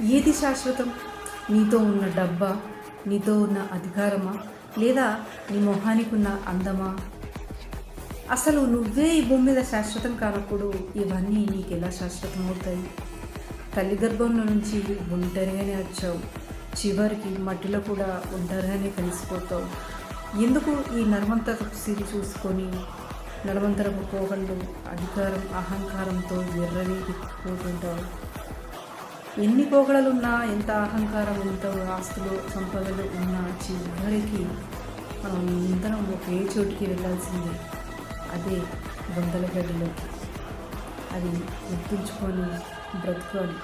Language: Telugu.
ఏది శాశ్వతం? నీతో ఉన్న డబ్బా నీతో ఉన్న అధికారమా? లేదా నీ మొహానికి ఉన్న అందమా? అసలు నువ్వే ఈ భూమి మీద శాశ్వతం కానప్పుడు ఇవన్నీ నీకు ఎలా శాశ్వతం అవుతాయి తల్లి గర్భంలో నుంచి ఒంటరిగానే వచ్చావు. చివరికి మట్టిలో కూడా ఒంటరిగానే కలిసిపోతావు. ఎందుకు ఈ నర్మంతర సిరి చూసుకొని నడవంతరపు పోగళ్ళు అధికారం అహంకారంతో ఎర్రని పోతుంటావు? ఎన్ని పోగడలున్నా ఎంత అహంకారం ఎంత ఆస్తులు సంపదలు ఉన్నా చివరికి మనం ఇంతనం ఒకే చోటికి వెళ్ళాల్సిందే? అదే బొందల గడిలో అది గుర్తుంచుకొని బ్రతుకోవాలి